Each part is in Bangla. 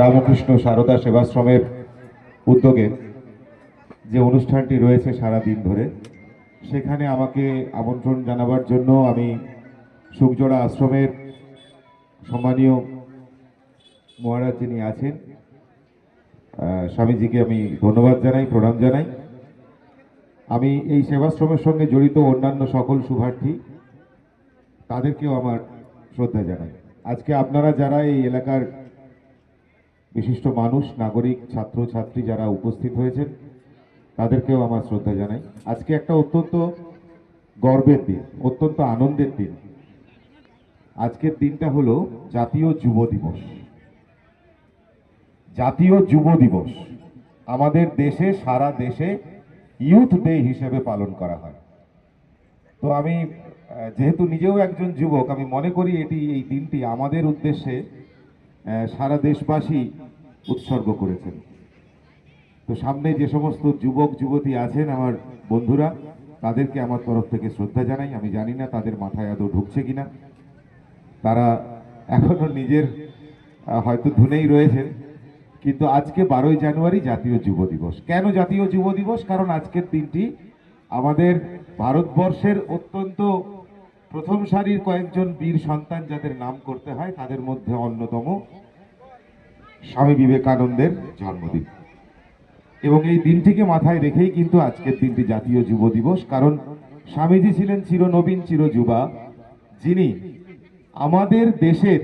রামকৃষ্ণ সারদা সেবাশ্রমের উদ্যোগে যে অনুষ্ঠানটি রয়েছে সারা দিন ধরে, সেখানে আমাকে আমন্ত্রণ জানাবার জন্য আমি সুখজোড়া আশ্রমের সম্মানীয় মহারাজ যিনি আছেন স্বামীজিকে আমি ধন্যবাদ জানাই, প্রণাম জানাই। আমি এই সেবাশ্রমের সঙ্গে জড়িত অন্যান্য সকল শুভার্থী, তাদেরকেও আমার শ্রদ্ধা জানাই। আজকে আপনারা যারা এই এলাকার বিশিষ্ট মানুষ, নাগরিক, ছাত্র, ছাত্রী যারা উপস্থিত হয়েছেন, তাদেরকেও আমার শ্রদ্ধা জানাই। আজকে একটা অত্যন্ত গর্বের দিন, অত্যন্ত আনন্দের দিন। আজকের দিনটা হলো জাতীয় যুব দিবস। জাতীয় যুব দিবস। আমাদের দেশে, সারা দেশে ইউথ ডে হিসেবে পালন করা হয়। তো আমি যেহেতু নিজেও একজন যুবক, আমি মনে করি এটি, এই দিনটি আমাদের উদ্দেশ্যে সারা দেশবাসী উৎসর্গ করেছেন। তো সামনে যে সমস্ত যুবক, যুবতী আছেন আমার বন্ধুরা, তাদেরকে আমার তরফ থেকে শ্রদ্ধা জানাই। আমি জানি না তাদের মাথায় আদৌ ঢুকছে কিনা। তারা এখনও নিজের হয়তো ধুনেই রয়েছেন। কিন্তু আজকে বারোই জানুয়ারি জাতীয় যুব দিবস। কেন জাতীয় যুব দিবস? কারণ আজকের দিনটি আমাদের ভারতবর্ষের অত্যন্ত প্রথম সারির কয়েকজন বীর সন্তান যাদের নাম করতে হয়, তাদের মধ্যে অন্যতম স্বামী বিবেকানন্দের জন্মদিন। এবং এই দিনটিকে মাথায় রেখেই কিন্তু আজকের দিনটি জাতীয় যুব দিবস, কারণ স্বামীজি ছিলেন চিরনবীন চিরযুবা, যিনি আমাদের দেশের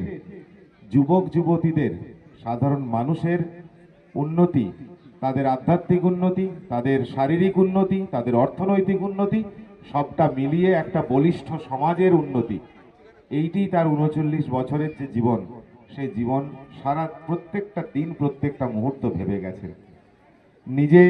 যুবক যুবতীদের, সাধারণ মানুষের উন্নতি, তাদের আধ্যাত্মিক উন্নতি, তাদের শারীরিক উন্নতি, তাদের অর্থনৈতিক উন্নতি সবটা মিলিয়ে একটা বলিষ্ঠ সমাজের উন্নতি। এইটি তার উনচল্লিশ বছরের যে জীবন, সে জীবন সারা প্রত্যেকটা দিন, প্রত্যেকটা মুহূর্ত ভেবে গেছে। নিজে